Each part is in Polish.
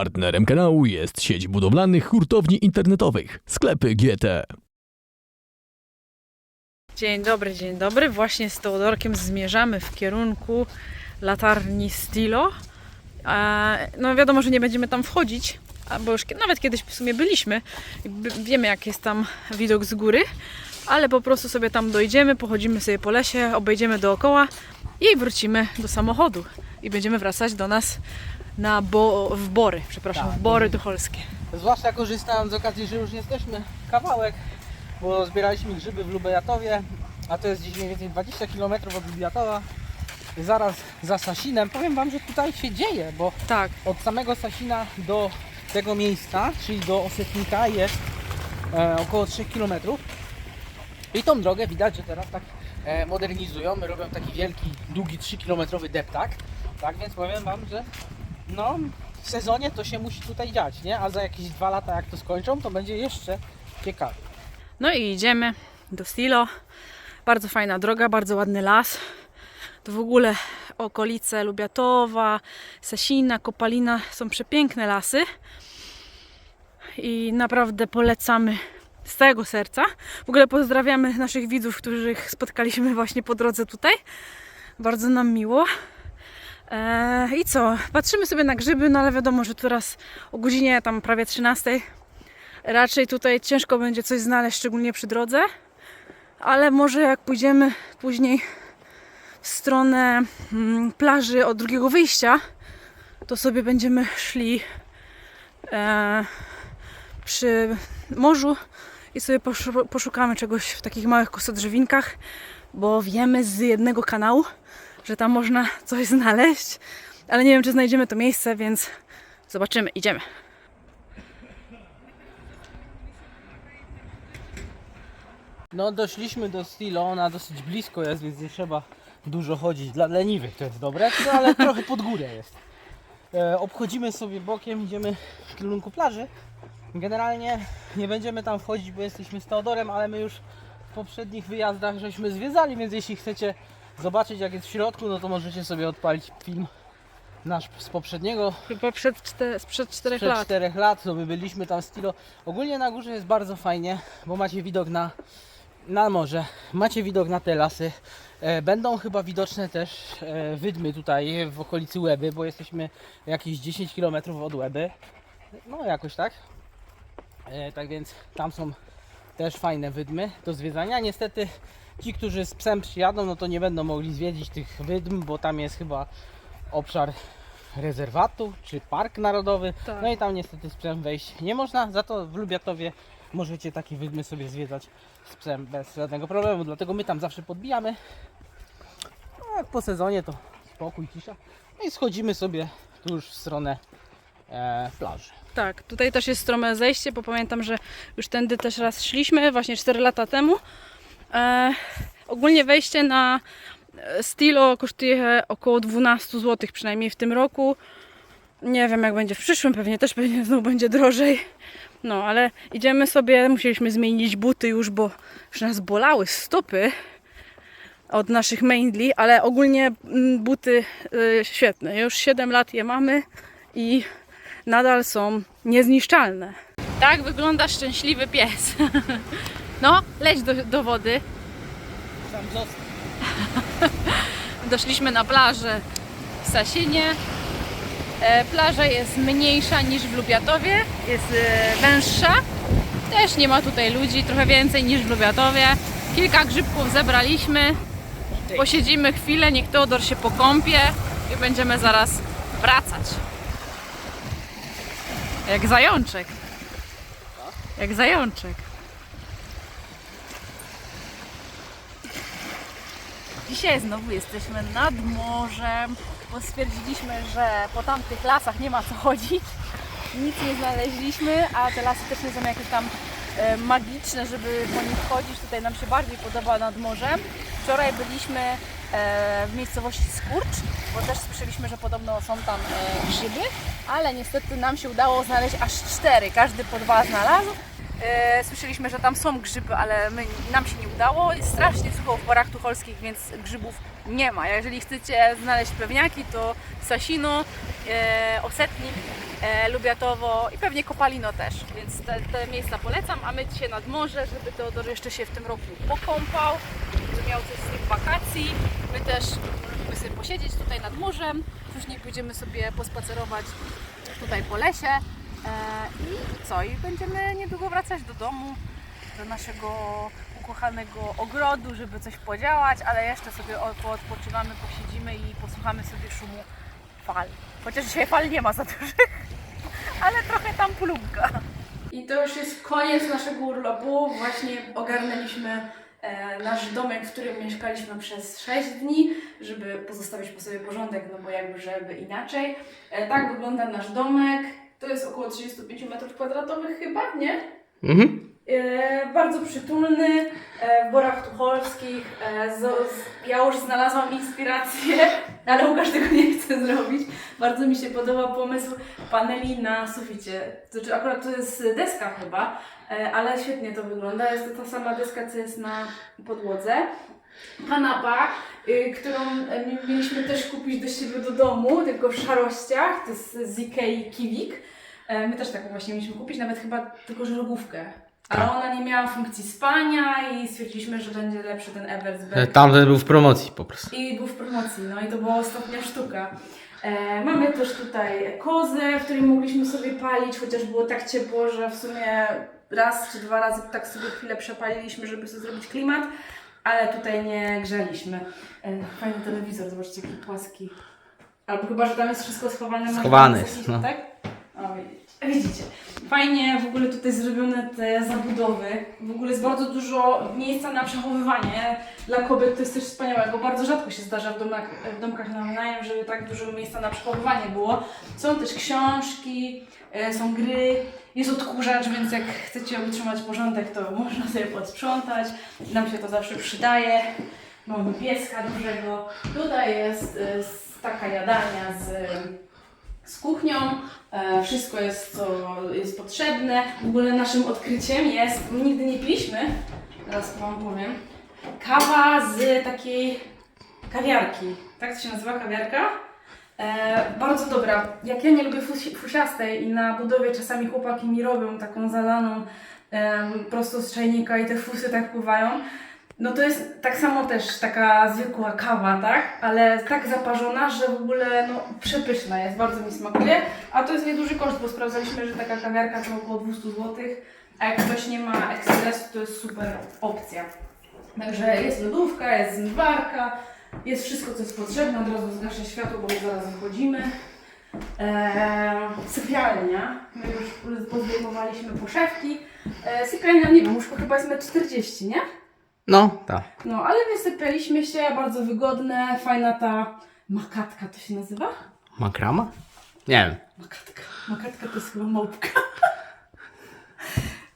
Partnerem kanału jest sieć budowlanych hurtowni internetowych Sklepy GT. Dzień dobry, dzień dobry. Właśnie z Teodorkiem zmierzamy w kierunku latarni Stilo. No wiadomo, że nie będziemy tam wchodzić, bo już nawet kiedyś w sumie byliśmy. Wiemy, jak jest tam widok z góry, ale po prostu sobie tam dojdziemy, pochodzimy sobie po lesie, obejdziemy dookoła i wrócimy do samochodu. I będziemy wracać do nas na bo, w Bory, przepraszam, Tak, w Bory Tucholskie. Zwłaszcza korzystając z okazji, że już jesteśmy kawałek, bo zbieraliśmy grzyby w Lubejatowie, a to jest gdzieś mniej więcej 20 km od Lubejatowa, zaraz za Sasinem. Powiem Wam, że tutaj się dzieje, bo Tak, od samego Sasina do tego miejsca, czyli do Osetnika jest e, około 3 km. I tą drogę widać, że teraz tak e, modernizują, robią taki wielki, długi 3 km deptak. Tak więc powiem Wam, że no w sezonie to się musi tutaj dziać, nie? A za jakieś dwa lata jak to skończą, to będzie jeszcze ciekawie. No i idziemy do Stilo. Bardzo fajna droga, bardzo ładny las. To w ogóle okolice Lubiatowa, Sasina, Kopalina są przepiękne lasy. I naprawdę polecamy z całego serca. W ogóle pozdrawiamy naszych widzów, których spotkaliśmy właśnie po drodze tutaj. Bardzo nam miło. Eee, I co? Patrzymy sobie na grzyby, no ale wiadomo, że teraz o godzinie tam prawie 13 Raczej tutaj ciężko będzie coś znaleźć, szczególnie przy drodze, ale może jak pójdziemy później w stronę mm, plaży od drugiego wyjścia, to sobie będziemy szli e, przy morzu i sobie poszu- poszukamy czegoś w takich małych kosodrzewinkach, bo wiemy z jednego kanału, że tam można coś znaleźć, ale nie wiem, czy znajdziemy to miejsce, więc zobaczymy, idziemy. No doszliśmy do Stilo, ona dosyć blisko jest, więc nie trzeba dużo chodzić. Dla leniwych to jest dobre, no, ale trochę pod górę jest. E, obchodzimy sobie bokiem, idziemy w kierunku plaży. Generalnie nie będziemy tam wchodzić, bo jesteśmy z Teodorem, ale my już w poprzednich wyjazdach żeśmy zwiedzali, więc jeśli chcecie zobaczyć jak jest w środku, no to możecie sobie odpalić film nasz z poprzedniego Chyba przed, czte, sprzed czterech przed lat. 4 lat, to my byliśmy tam w Stilo. Ogólnie na górze jest bardzo fajnie, bo macie widok na, na morze, macie widok na te lasy. E, Będą chyba widoczne też e, wydmy tutaj w okolicy Łeby, bo jesteśmy jakieś 10 km od Łeby. No jakoś tak. E, Tak więc tam są też fajne wydmy do zwiedzania. Niestety ci, którzy z psem przyjadą, no to nie będą mogli zwiedzić tych wydm, bo tam jest chyba obszar rezerwatu czy park narodowy. Tak. No i tam niestety z psem wejść nie można, za to w Lubiatowie możecie takie wydmy sobie zwiedzać z psem bez żadnego problemu, dlatego my tam zawsze podbijamy. A jak po sezonie to spokój, cisza. No i schodzimy sobie tu już w stronę e, plaży. Tak, tutaj też jest strome zejście, bo pamiętam, że już tędy też raz szliśmy, właśnie 4 lata temu. E, ogólnie wejście na e, Stilo kosztuje około 12 zł, przynajmniej w tym roku. Nie wiem jak będzie w przyszłym, pewnie też pewnie znowu będzie drożej. No, ale idziemy sobie, musieliśmy zmienić buty już, bo już nas bolały stopy od naszych Maindli, ale ogólnie mm, buty y, świetne. Już 7 lat je mamy i nadal są niezniszczalne. Tak wygląda szczęśliwy pies. No, leć do, do wody. Sam został. Doszliśmy na plażę w Sasinie. E, plaża jest mniejsza niż w Lubiatowie, jest e, węższa. Też nie ma tutaj ludzi, trochę więcej niż w Lubiatowie. Kilka grzybków zebraliśmy. Posiedzimy chwilę, niech Teodor się pokąpie i będziemy zaraz wracać. Jak zajączek. Jak zajączek. Dzisiaj znowu jesteśmy nad morzem, bo stwierdziliśmy, że po tamtych lasach nie ma co chodzić. Nic nie znaleźliśmy, a te lasy też nie są jakieś tam e, magiczne, żeby po nich chodzić. Tutaj nam się bardziej podoba nad morzem. Wczoraj byliśmy e, w miejscowości Skurcz, bo też słyszeliśmy, że podobno są tam e, grzyby, ale niestety nam się udało znaleźć aż cztery. Każdy po dwa znalazł. E, słyszeliśmy, że tam są grzyby, ale my, nam się nie udało. Strasznie sucho w porach tucholskich, więc grzybów nie ma. Jeżeli chcecie znaleźć pewniaki, to Sasino, e, Osetnik, e, Lubiatowo i pewnie Kopalino też. Więc te, te miejsca polecam, a my dzisiaj nad morze, żeby Teodor jeszcze się w tym roku pokąpał, żeby miał coś z tych wakacji. My też możemy sobie posiedzieć tutaj nad morzem, później pójdziemy sobie pospacerować tutaj po lesie. E, I co? I będziemy niedługo wracać do domu, do naszego ukochanego ogrodu, żeby coś podziałać, ale jeszcze sobie o- poodpoczywamy, posiedzimy i posłuchamy sobie szumu fal. Chociaż dzisiaj fal nie ma za dużych, ale trochę tam plumka. I to już jest koniec naszego urlopu. Właśnie ogarnęliśmy e, nasz domek, w którym mieszkaliśmy przez 6 dni, żeby pozostawić po sobie porządek, no bo jakby żeby inaczej. E, tak wygląda nasz domek. To jest około 35 m2 chyba, nie? Mhm. E, bardzo przytulny, e, w Borach Tucholskich. E, z, z, ja już znalazłam inspirację, ale Łukasz tego nie chce zrobić. Bardzo mi się podoba pomysł paneli na suficie. To znaczy akurat to jest deska chyba, e, ale świetnie to wygląda. Jest to ta sama deska, co jest na podłodze. Kanapa, y, którą e, mi- mieliśmy też kupić do siebie do domu, tylko w szarościach. To jest z Ikei Kiwik. E, My też taką właśnie mieliśmy kupić, nawet chyba tylko żelgówkę. Ale Tak. ona nie miała funkcji spania i stwierdziliśmy, że będzie lepszy ten Eversberg. Tamten był w promocji po prostu. I był w promocji, no i to była ostatnia sztuka. E, mamy też tutaj kozę, w której mogliśmy sobie palić, chociaż było tak ciepło, że w sumie raz czy dwa razy tak sobie chwilę przepaliliśmy, żeby sobie zrobić klimat, ale tutaj nie grzaliśmy. E, fajny telewizor, zobaczcie jaki płaski. Albo chyba, że tam jest wszystko schowane. jest, jakiś- no. Tak? O, widzicie. Widzicie. Fajnie w ogóle tutaj zrobione te zabudowy. W ogóle jest bardzo dużo miejsca na przechowywanie. Dla kobiet to jest coś wspaniałego. Bardzo rzadko się zdarza w, domach, w domkach na wynajem, żeby tak dużo miejsca na przechowywanie było. Są też książki, e, są gry, jest odkurzacz, więc jak chcecie utrzymać porządek, to można sobie posprzątać. Nam się to zawsze przydaje. Mamy pieska dużego. Tutaj jest e, taka jadalnia z z kuchnią. E, wszystko jest, co jest potrzebne. W ogóle naszym odkryciem jest, nigdy nie piliśmy, teraz Wam powiem, kawa z takiej kawiarki. Tak to się nazywa kawiarka? E, bardzo dobra. Jak ja nie lubię fusi- fusiastej i na budowie czasami chłopaki mi robią taką zalaną em, prosto z czajnika i te fusy tak pływają, no to jest tak samo też taka zwykła kawa, tak? Ale tak zaparzona, że w ogóle no, przepyszna jest, bardzo mi smakuje. A to jest nieduży koszt, bo sprawdzaliśmy, że taka kawiarka to około 200 zł. A jak ktoś nie ma ekspresu, to jest super opcja. Także jest lodówka, jest zmywarka, jest wszystko, co jest potrzebne. Od razu zgaszę światło, bo już zaraz wychodzimy. Eee, sypialnia. My już pozdejmowaliśmy poszewki. Eee, sypialnia, nie wiem, łóżko chyba jest 1,40 m, nie? No, tak. No, ale wysypialiśmy się, bardzo wygodne, fajna ta makatka to się nazywa? Makrama? Nie wiem. Makatka. Makatka to jest chyba małpka.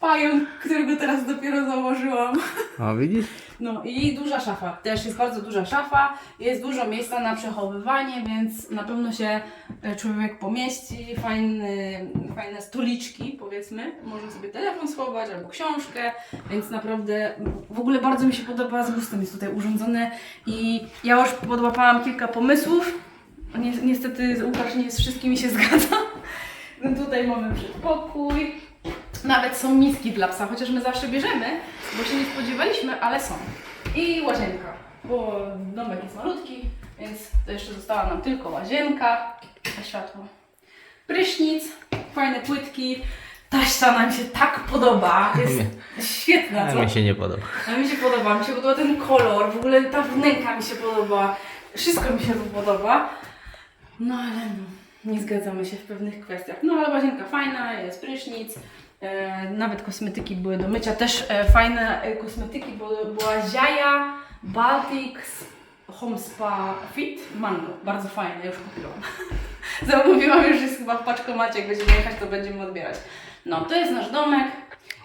Pająk, którego teraz dopiero założyłam. O, widzisz? No i duża szafa. Też jest bardzo duża szafa. Jest dużo miejsca na przechowywanie, więc na pewno się e, człowiek pomieści. Fajny, fajne stoliczki, powiedzmy. Można sobie telefon schować albo książkę, więc naprawdę w ogóle bardzo mi się podoba. Z gustem jest tutaj urządzone i ja już podłapałam kilka pomysłów. Ni niestety Łukasz nie z wszystkimi się zgadza. No tutaj mamy przedpokój. Nawet są miski dla psa, chociaż my zawsze bierzemy, bo się nie spodziewaliśmy, ale są. I łazienka, bo domek jest malutki, więc to jeszcze została nam tylko łazienka, a światło. Prysznic, fajne płytki. Ta ściana mi się tak podoba, jest świetna, co? A mi się nie podoba. A mi się podoba, mi się podoba ten kolor, w ogóle ta wnęka mi się podoba, wszystko mi się tu podoba. No ale no, nie zgadzamy się w pewnych kwestiach. No ale łazienka fajna, jest prysznic, nawet kosmetyki były do mycia, też e, fajne e, kosmetyki, bo była Ziaja Baltics Home Spa Fit Mango, bardzo fajne, już kupiłam. Zamówiłam już, jest chyba w paczkomacie, jak będziemy jechać, to będziemy odbierać. No, to jest nasz domek.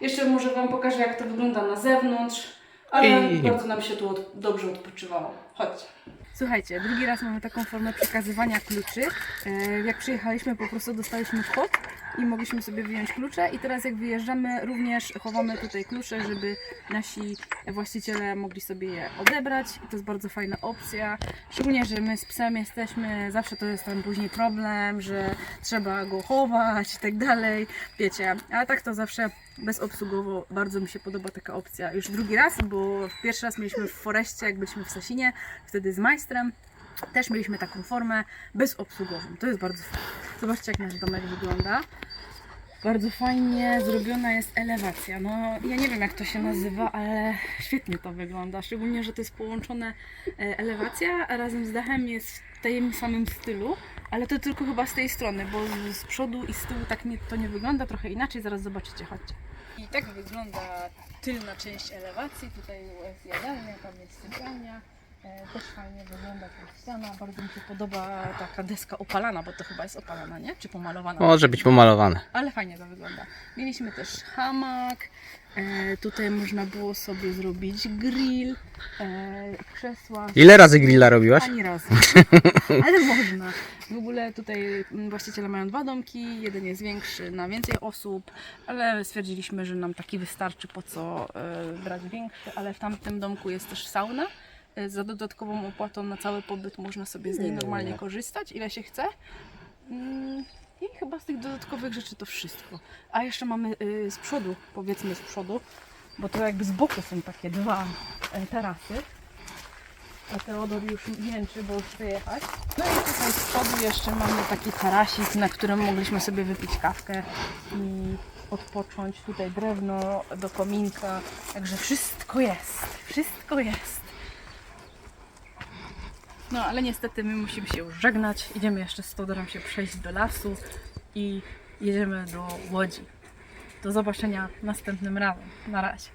Jeszcze może Wam pokażę, jak to wygląda na zewnątrz, ale I- bardzo nam się tu od, dobrze odpoczywało. Chodźcie. Słuchajcie, drugi raz mamy taką formę przekazywania kluczy. E, Jak przyjechaliśmy, po prostu dostaliśmy kod i mogliśmy sobie wyjąć klucze i teraz jak wyjeżdżamy również chowamy tutaj klucze, żeby nasi właściciele mogli sobie je odebrać i to jest bardzo fajna opcja, szczególnie, że my z psem jesteśmy, zawsze to jest tam później problem, że trzeba go chować i tak dalej, wiecie, ale tak to zawsze bezobsługowo bardzo mi się podoba taka opcja. Już drugi raz, bo pierwszy raz mieliśmy w Foreście, jak byliśmy w Sasinie, wtedy z majstrem. Też mieliśmy taką formę bezobsługową. To jest bardzo fajne. Zobaczcie, jak nasz domek wygląda. Bardzo fajnie zrobiona jest elewacja. No, ja nie wiem, jak to się nazywa, ale świetnie to wygląda. Szczególnie, że to jest połączone e, elewacja, razem z dachem jest w tym samym stylu. Ale to tylko chyba z tej strony, bo z- z przodu i z tyłu tak nie, to nie wygląda trochę inaczej. Zaraz zobaczycie, chodźcie. I tak wygląda tylna część elewacji. Tutaj jest jadalnia, tam jest sypialnia. E, Też fajnie wygląda ta ściana. Bardzo mi się podoba taka deska opalana, bo to chyba jest opalana, nie? Czy pomalowana? Może być pomalowane. Ale fajnie to wygląda. Mieliśmy też hamak. E, tutaj można było sobie zrobić grill, e, krzesła. Ile razy grilla robiłaś? Ani razu. Ale można. W ogóle tutaj mm, właściciele mają dwa domki. Jeden jest większy na więcej osób, ale stwierdziliśmy, że nam taki wystarczy, po co e, brać większy. Ale w tamtym domku jest też sauna. E, Za dodatkową opłatą na cały pobyt można sobie z niej normalnie korzystać, ile się chce. Mm, I chyba z tych dodatkowych rzeczy to wszystko. A jeszcze mamy y, z przodu, powiedzmy z przodu, bo to jakby z boku są takie dwa e, tarasy. A Teodor już jęczy, bo już chce jechać. No i tutaj z przodu jeszcze mamy taki tarasik, na którym mogliśmy sobie wypić kawkę i odpocząć. Tutaj drewno do kominka, także wszystko jest, wszystko jest. No ale niestety my musimy się już żegnać. Idziemy jeszcze z Teodorem się przejść do lasu i jedziemy do Łodzi. Do zobaczenia następnym razem. Na razie.